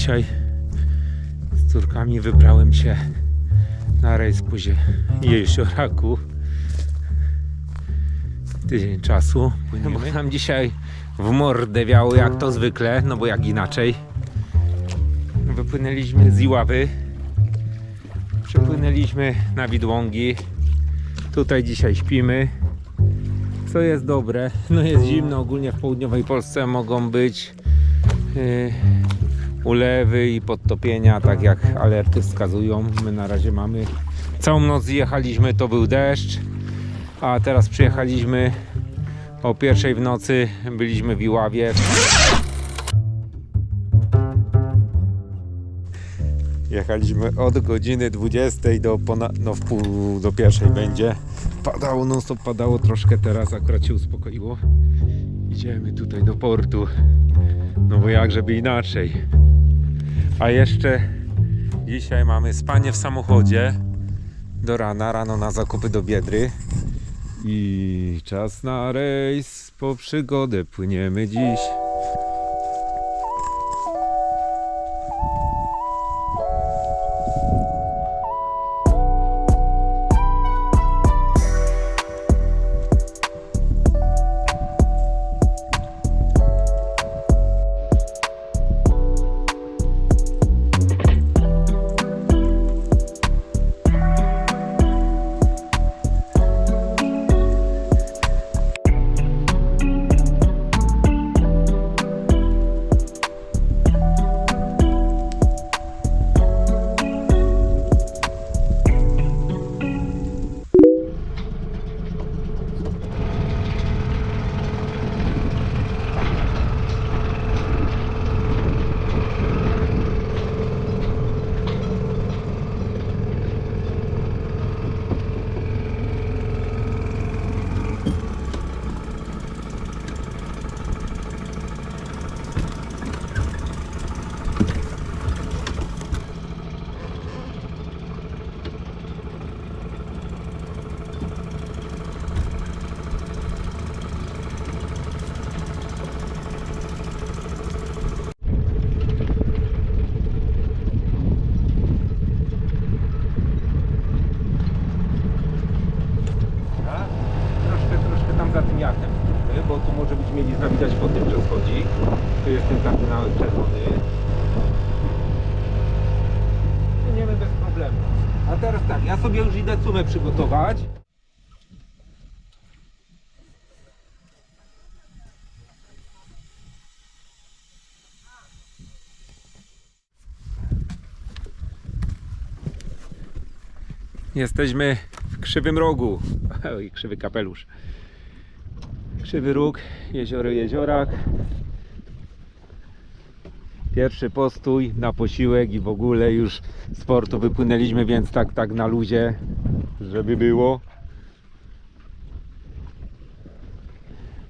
Dzisiaj z córkami wybrałem się na rejs po jesioraku. Tydzień czasu. Płyniemy. Bo nam dzisiaj w mordę wiało jak to zwykle, no bo jak inaczej. Wypłynęliśmy z Iławy. Przepłynęliśmy na Widłągi. Tutaj dzisiaj śpimy. Co jest dobre, no jest zimno, ogólnie w południowej Polsce mogą być yy, ulewy i podtopienia, tak jak alerty wskazują. My na razie mamy całą noc jechaliśmy, to był deszcz, a teraz przyjechaliśmy o pierwszej w nocy, byliśmy w Iławie. Jechaliśmy od godziny 20 do ponad, no w pół do pierwszej będzie. Padało, no stop padało troszkę teraz, akurat się uspokoiło. Idziemy tutaj do portu. No bo jak żeby inaczej. A jeszcze dzisiaj mamy spanie w samochodzie do rana, rano na zakupy do Biedry. I czas na rejs po przygodę. Płyniemy dziś. Sobie już idę cumę przygotować. Jesteśmy w Krzywym Rogu. Oj, krzywy kapelusz. Krzywy Róg, jezioro Jeziorak. Pierwszy postój na posiłek i w ogóle już z portu wypłynęliśmy, więc tak, tak na luzie, żeby było.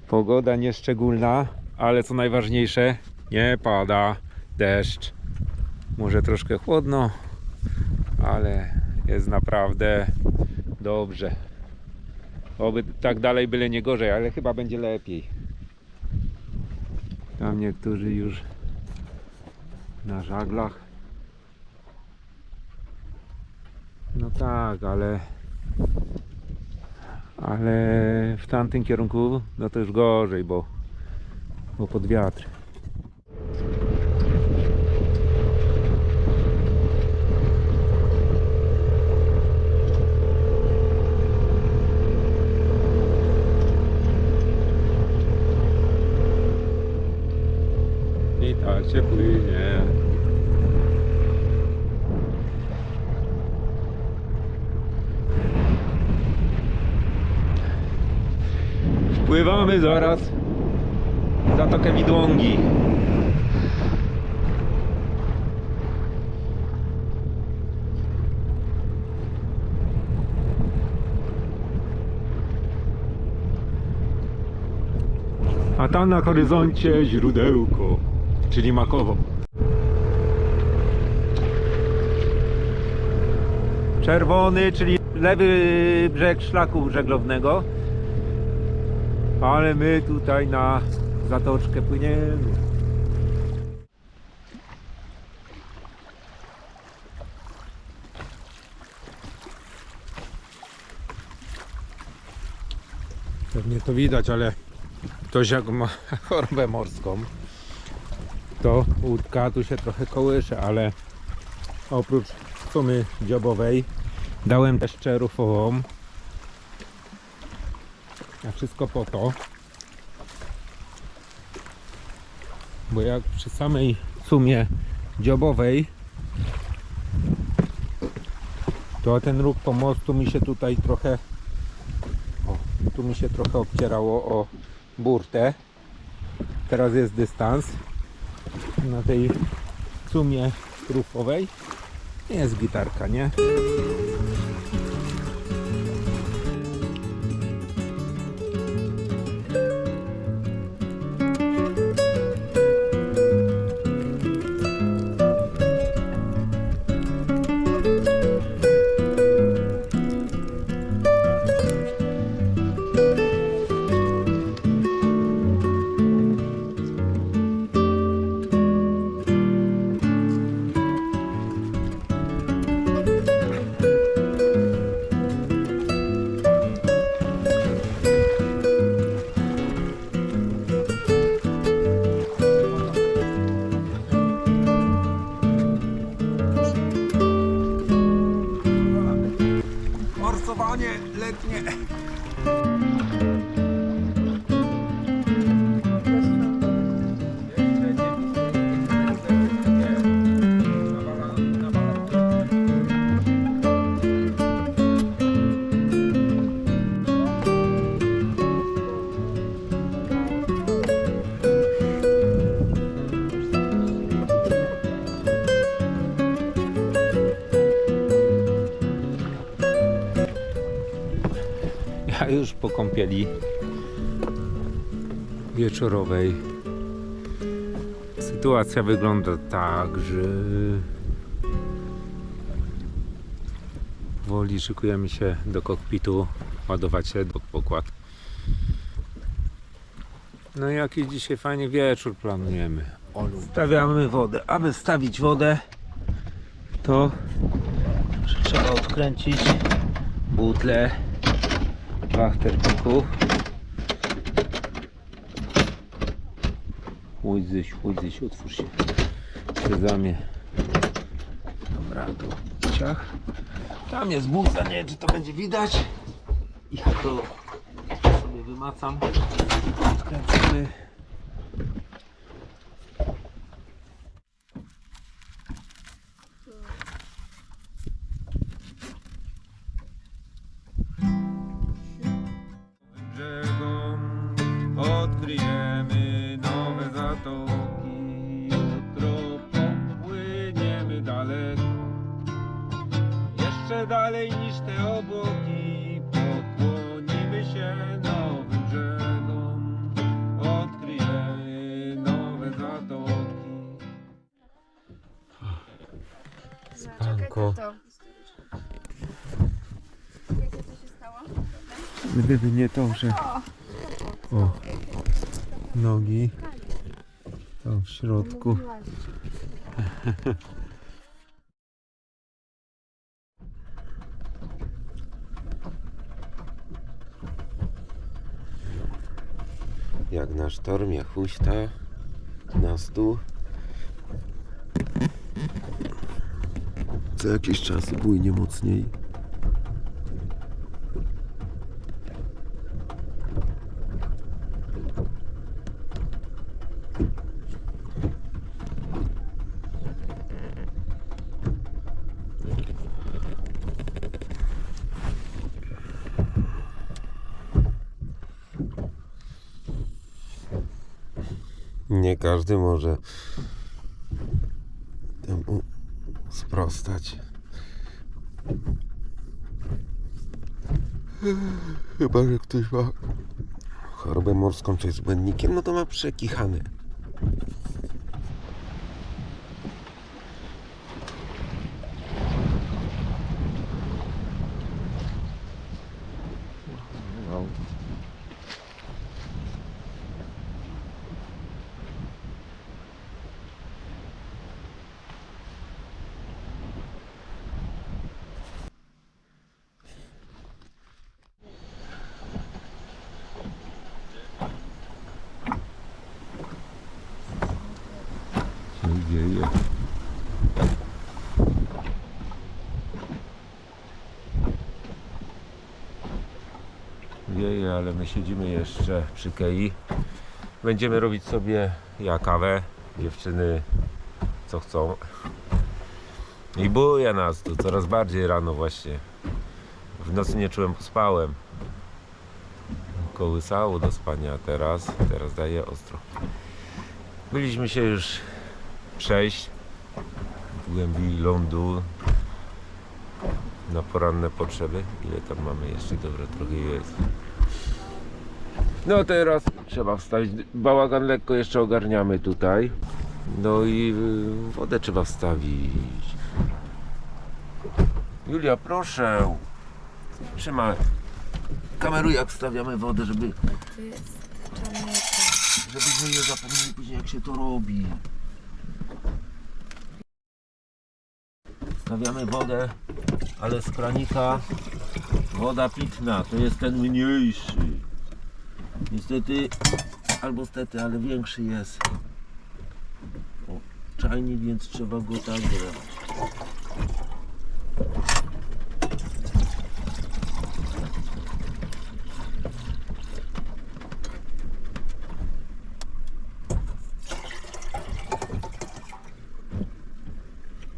Pogoda nieszczególna, ale co najważniejsze, nie pada deszcz. Może troszkę chłodno, ale jest naprawdę dobrze. Oby tak dalej byle nie gorzej, ale chyba będzie lepiej. Tam niektórzy już na żaglach. No tak, ale ale w tamtym kierunku no to już gorzej, bo, bo pod wiatr. I tak się płynie. Wpływamy zaraz w Zatokę Widłągi. A tam na horyzoncie źródełko, czyli Makowo. Czerwony, czyli lewy brzeg szlaku żeglownego. Ale my tutaj na zatoczkę płyniemy. Pewnie to widać, ale ktoś jak ma chorobę morską to łódka tu się trochę kołysze, ale oprócz sumy dziobowej dałem też czerufową. A wszystko po to, bo jak przy samej sumie dziobowej to ten róg pomostu mi się tutaj trochę o, tu mi się trochę obcierało o burtę teraz jest dystans na tej sumie rufowej jest gitarka, nie? Kąpieli wieczorowej. Sytuacja wygląda tak, że powoli szykujemy się do kokpitu, ładować się do pokład. No i jaki dzisiaj fajny wieczór planujemy. Stawiamy wodę. Aby stawić wodę, to trzeba odkręcić butlę Wachterpiku. Łódź, łódź, otwórz się. Sezamie. Dobra, tu ciach. Tam jest buta, nie wiem czy to będzie widać. Ja to sobie wymacam. Odkręcimy. To. Się stało? Gdyby nie to, że o, nogi tam w środku. jak na sztormie huśta na stół. Co jakiś czas płynie mocniej. Nie każdy może sprostać. Chyba, że ktoś ma chorobę morską, czy jest błędnikiem, no to ma przekichane. Wieje. Wieje, ale my siedzimy jeszcze przy Kei. Będziemy robić sobie ja kawę. Dziewczyny co chcą. I buje nas tu coraz bardziej rano właśnie. W nocy nie czułem, pospałem. Kołysało do spania, teraz, teraz daje ostro. Byliśmy się już przejść w głębi lądu na poranne potrzeby. Ile tam mamy jeszcze? Dobra, trochę jest. No teraz trzeba wstawić. Bałagan lekko jeszcze ogarniamy tutaj. No i wodę trzeba wstawić. Julia, proszę. Trzymaj. Kameruj jak wstawiamy wodę, żeby, To jest żebyśmy nie zapomnieli później jak się to robi. Wstawiamy wodę, ale z kranika woda pitna, to jest ten mniejszy. Niestety, albo stety, ale większy jest. O, czajnik, więc trzeba go tak grać.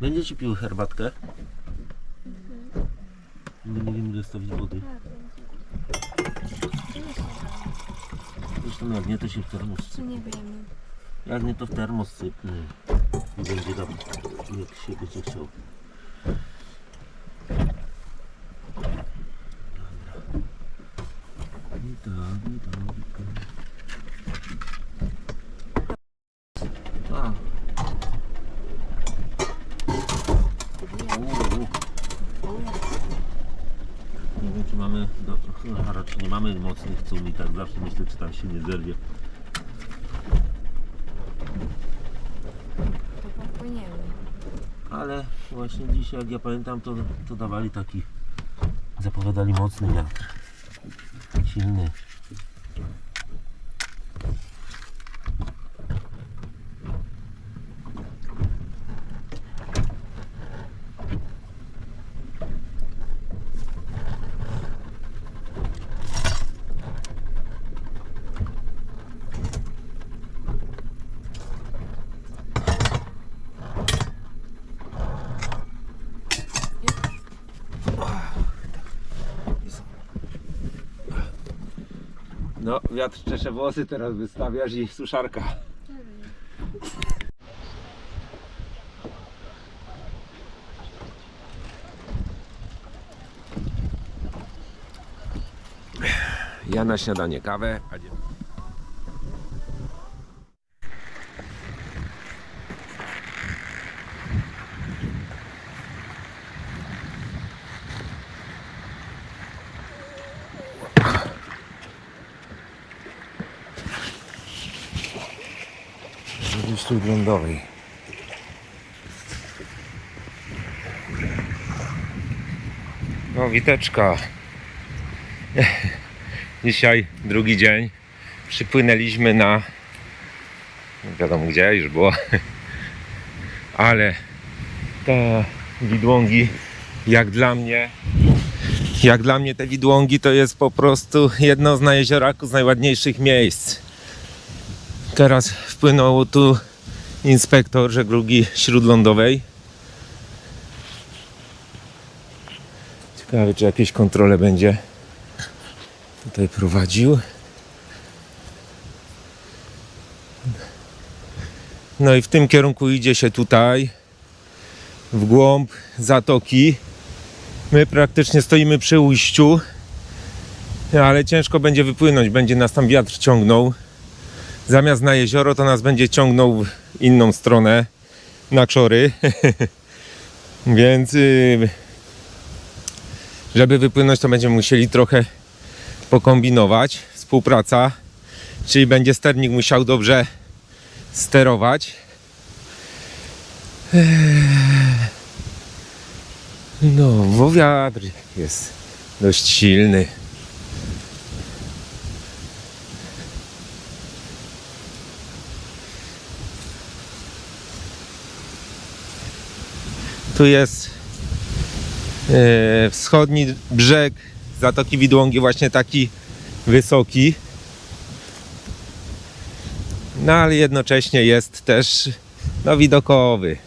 Będziecie piły herbatkę? My nie wiemy ile stawić wody. Zresztą jak nie to się w termos Czy nie wiemy? Jak nie to w termos sypny. I będzie tam jak się będzie chciał. Dobra. I tak, i tak, i tak. A. Uuu. Nie wiem czy mamy, do, no, raczej nie mamy mocnych cum i tak zawsze myślę czy tam się nie zerwie. To popłyniemy. Ale właśnie dzisiaj, jak ja pamiętam, to, to dawali taki, zapowiadali mocny wiatr. Silny. No, wiatr czesze włosy, teraz wystawiasz i suszarka. Ja na śniadanie kawę, a nie... Gdzieś tu lądowej. No, witeczka. Dzisiaj drugi dzień. Przypłynęliśmy na. nie Wiadomo gdzie już było. Ale te widłągi, jak dla mnie, jak dla mnie te widłągi to jest po prostu jedno z na jezioraku z najładniejszych miejsc. Teraz wpłynął tu inspektor żeglugi śródlądowej. Ciekawe, czy jakieś kontrole będzie tutaj prowadził. No i w tym kierunku idzie się tutaj w głąb zatoki. My praktycznie stoimy przy ujściu, ale ciężko będzie wypłynąć, będzie nas tam wiatr ciągnął zamiast na jezioro, to nas będzie ciągnął inną stronę, na czory. Więc y, żeby wypłynąć, to będziemy musieli trochę pokombinować. Współpraca, czyli będzie sternik musiał dobrze sterować. Eee, No, bo wiatr jest dość silny. Tu jest e, wschodni brzeg Zatoki Widłągi, właśnie taki wysoki. No ale jednocześnie jest też no, widokowy.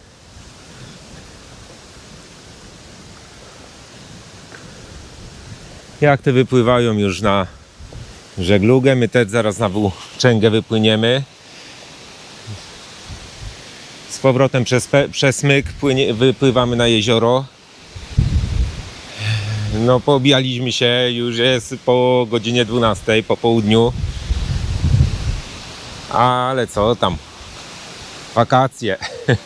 Jachty wypływają już na żeglugę. My też zaraz na Włóczęgę wypłyniemy. Z powrotem przez, przez myk płynie, wypływamy na jezioro. No poobijaliśmy się, już jest po godzinie 12 po południu. Ale co tam? Wakacje.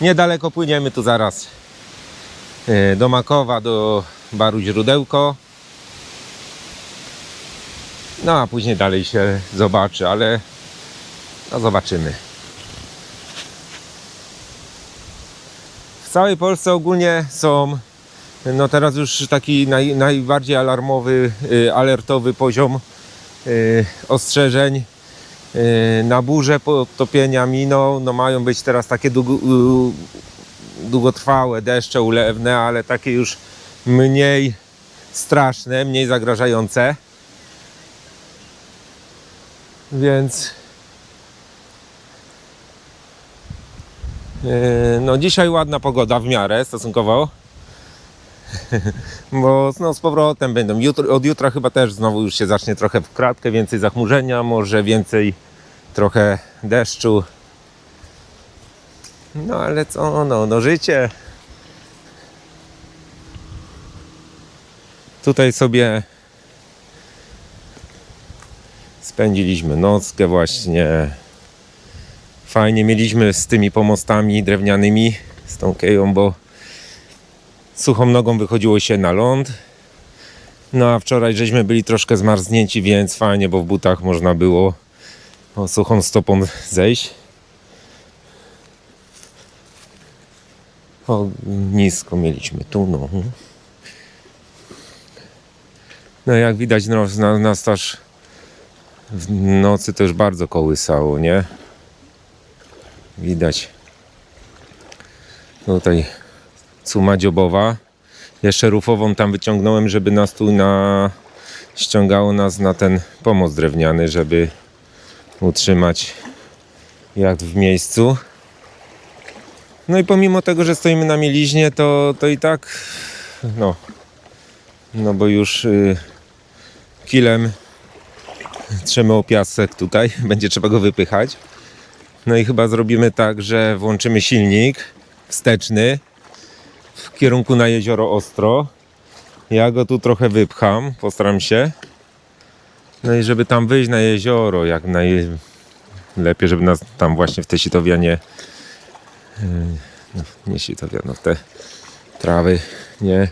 Niedaleko płyniemy tu zaraz e, do Makowa, do baru Źródełko. No a później dalej się zobaczy, ale no zobaczymy. W całej Polsce ogólnie są no teraz już taki naj, najbardziej alarmowy, y, alertowy poziom y, ostrzeżeń y, na burze potopienia miną. No mają być teraz takie długo, długotrwałe deszcze ulewne, ale takie już mniej straszne, mniej zagrażające. Więc No dzisiaj ładna pogoda w miarę stosunkowo. Bo no, z powrotem będą. Jutro, od jutra chyba też znowu już się zacznie trochę w kratkę, więcej zachmurzenia, może więcej trochę deszczu. No ale co, no, no życie. Tutaj sobie spędziliśmy nockę właśnie. Fajnie mieliśmy z tymi pomostami drewnianymi, z tą keją, bo suchą nogą wychodziło się na ląd. No a wczoraj żeśmy byli troszkę zmarznięci, więc fajnie, bo w butach można było suchą stopą zejść. O, nisko mieliśmy tu, no. No jak widać, no, na, nas też w nocy to już bardzo kołysało, nie? Widać tutaj cuma dziobowa. Jeszcze rufową tam wyciągnąłem, żeby nas tu na... ściągało nas na ten pomost drewniany, żeby utrzymać jacht w miejscu. No i pomimo tego, że stoimy na mieliźnie, to, to i tak no, no bo już y, kilem trzemy o piasek tutaj, będzie trzeba go wypychać. No i chyba zrobimy tak, że włączymy silnik wsteczny w kierunku na jezioro Ostro. Ja go tu trochę wypcham, postaram się. No i żeby tam wyjść na jezioro, jak najlepiej, żeby nas tam właśnie w te sitowianie, yy, no, nie sitowiano, w te trawy nie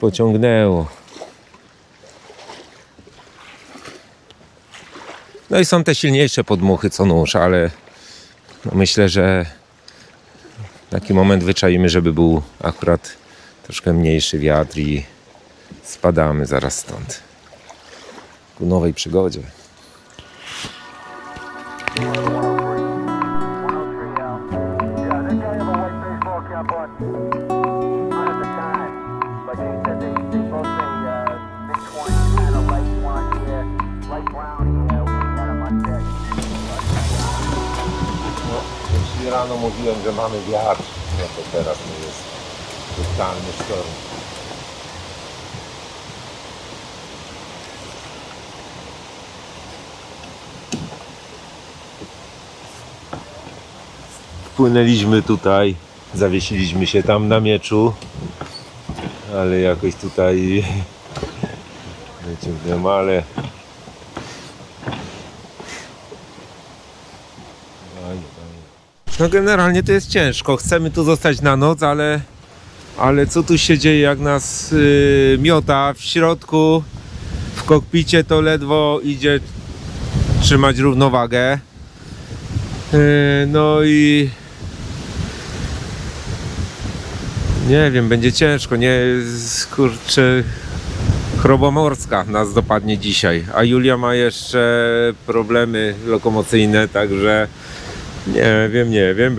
pociągnęło. No i są te silniejsze podmuchy co nóż, ale no myślę, że taki moment wyczaimy, żeby był akurat troszkę mniejszy wiatr i spadamy zaraz stąd. Ku nowej przygodzie. Mamy wiatr, no to teraz to jest totalny sztorm. Wpłynęliśmy tutaj, zawiesiliśmy się tam na mieczu, ale jakoś tutaj wyciągnąłem, ale Fajnie, fajnie. No generalnie to jest ciężko. Chcemy tu zostać na noc, ale, ale co tu się dzieje, jak nas yy, miota w środku, w kokpicie to ledwo idzie trzymać równowagę. Yy, no i nie wiem, będzie ciężko, nie kurczę choroba morska nas dopadnie dzisiaj, a Julia ma jeszcze problemy lokomocyjne, także Nie wiem, nie wiem,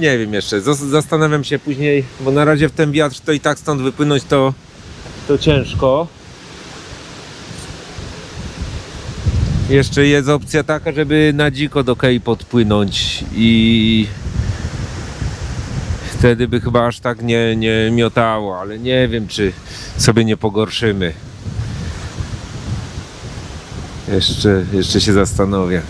nie wiem jeszcze. Zas- Zastanawiam się później, bo na razie w ten wiatr to i tak stąd wypłynąć to, to ciężko. Jeszcze jest opcja taka, żeby na dziko do Kei podpłynąć i wtedy by chyba aż tak nie, nie miotało, ale nie wiem, czy sobie nie pogorszymy. Jeszcze, jeszcze się zastanowię.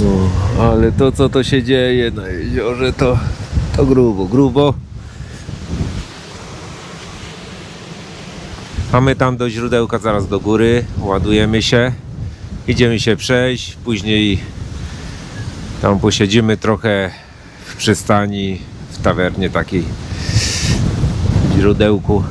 No, ale to co to się dzieje na jeziorze to, to grubo, grubo. A my tam do źródełka zaraz do góry, ładujemy się, idziemy się przejść, później tam posiedzimy trochę w przystani, w tawernie takiej w źródełku.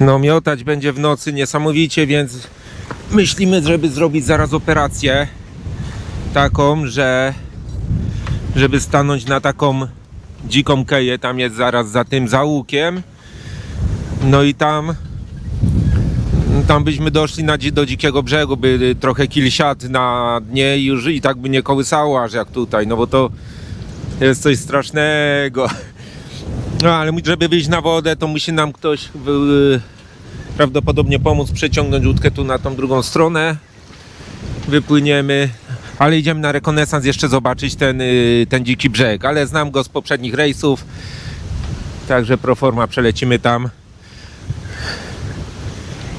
No miotać będzie w nocy niesamowicie, więc myślimy, żeby zrobić zaraz operację taką, że żeby stanąć na taką dziką keję, tam jest zaraz za tym załukiem. No i tam tam byśmy doszli na, do dzikiego brzegu, by trochę kil siat na dnie i już i tak by nie kołysało aż jak tutaj, no bo to jest coś strasznego. No ale żeby wyjść na wodę, to musi nam ktoś wy- prawdopodobnie pomóc przeciągnąć łódkę tu na tą drugą stronę. Wypłyniemy, ale idziemy na rekonesans jeszcze zobaczyć ten, y, ten dziki brzeg, ale znam go z poprzednich rejsów. Także pro forma przelecimy tam.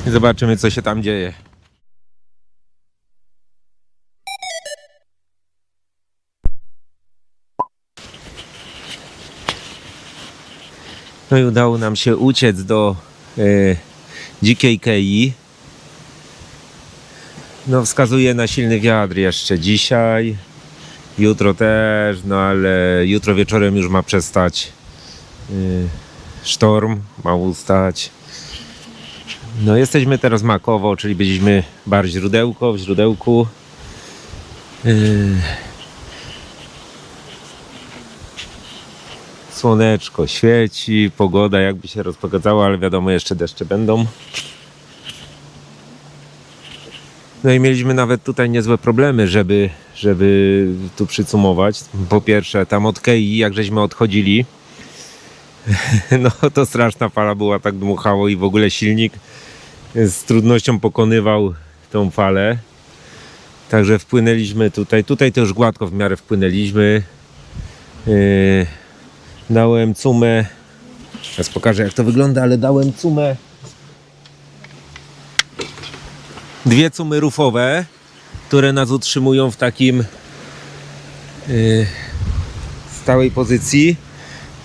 I zobaczymy co się tam dzieje. No i udało nam się uciec do e, dzikiej kei. No wskazuje na silny wiatr jeszcze dzisiaj. Jutro też, no ale jutro wieczorem już ma przestać y, sztorm, ma ustać. No jesteśmy teraz makowo, czyli byliśmy bar źródełko, w źródełku. Y, Słoneczko świeci, pogoda jakby się rozpogadzała, ale wiadomo, jeszcze deszcze będą. No i mieliśmy nawet tutaj niezłe problemy, żeby, żeby tu przycumować. Po pierwsze, tam od Kei, jak żeśmy odchodzili, no to straszna fala była, tak dmuchało i w ogóle silnik z trudnością pokonywał tą falę. Także wpłynęliśmy tutaj. Tutaj to już gładko w miarę wpłynęliśmy. Yy, dałem cumę. Teraz pokażę jak to wygląda, ale dałem cumę. Dwie cumy rufowe, które nas utrzymują w takim yy, stałej pozycji.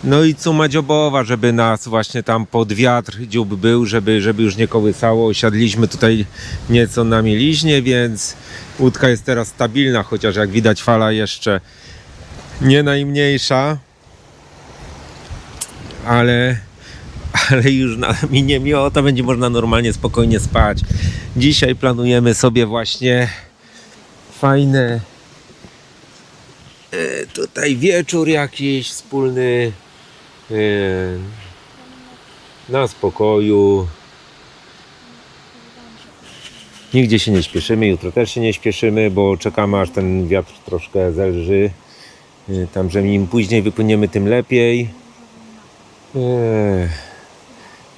No i cuma dziobowa, żeby nas właśnie tam pod wiatr dziób był, żeby, żeby już nie kołysało. Siadliśmy tutaj nieco na mieliźnie, więc łódka jest teraz stabilna, chociaż jak widać fala jeszcze nie najmniejsza. Ale, ale już na mi nie miota, będzie można normalnie, spokojnie spać. Dzisiaj planujemy sobie właśnie fajne e, tutaj wieczór jakiś wspólny e, na spokoju. Nigdzie się nie śpieszymy, jutro też się nie śpieszymy, bo czekamy aż ten wiatr troszkę zelży. E, Tam, że im później wypłyniemy, tym lepiej.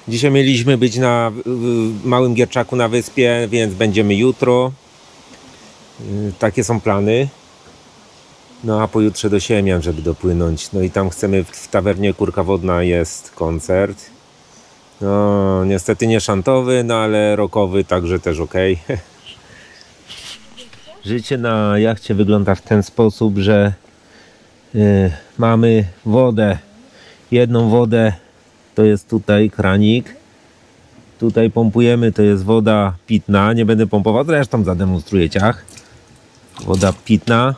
Dzisiaj mieliśmy być na Małym Gierczaku na wyspie, więc będziemy jutro. Takie są plany. No a pojutrze do Siemian, żeby dopłynąć. No i tam chcemy, w, tawernie Kurka Wodna jest koncert. No niestety nie szantowy, no ale rokowy, także też ok. Życie na jachcie wygląda w ten sposób, że y, mamy wodę. Jedną wodę to jest tutaj kranik. Tutaj pompujemy, to jest woda pitna. Nie będę pompował, zresztą zademonstruję ciach. Woda pitna.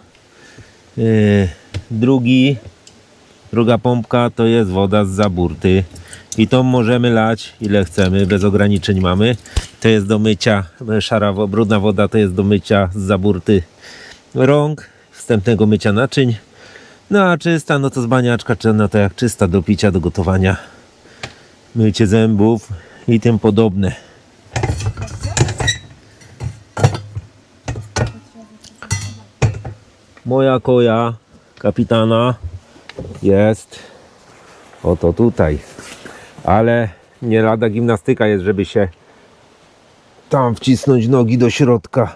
Yy, drugi, druga pompka to jest woda z zaburty. I tą możemy lać ile chcemy, bez ograniczeń mamy. To jest do mycia, szara, brudna woda to jest do mycia z zaburty rąk, wstępnego mycia naczyń. No a czysta, no to z baniaczka, czy no to jak czysta do picia, do gotowania. Mycie zębów i tym podobne. Moja koja kapitana jest oto tutaj. Ale nie lada gimnastyka jest, żeby się tam wcisnąć nogi do środka.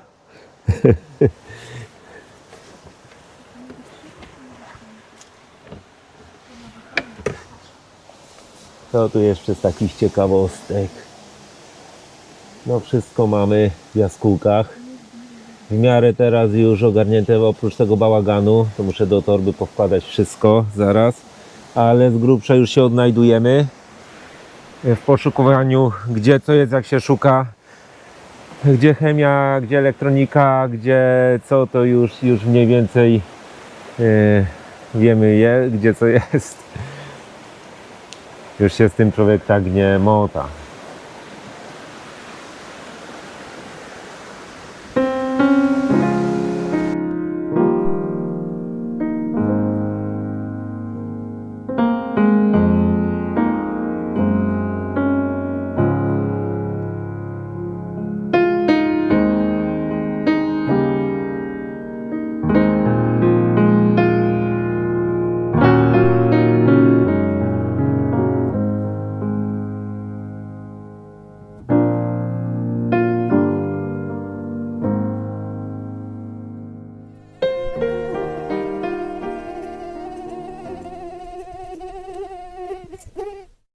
Co tu jeszcze z takich ciekawostek? No wszystko mamy w jaskółkach. W miarę teraz już ogarnięte oprócz tego bałaganu, to muszę do torby powkładać wszystko zaraz, ale z grubsza już się odnajdujemy w poszukiwaniu gdzie co jest, jak się szuka, gdzie chemia, gdzie elektronika, gdzie co to już, już mniej więcej e, wiemy je, gdzie co jest. Już się z tym człowiek tak nie mota.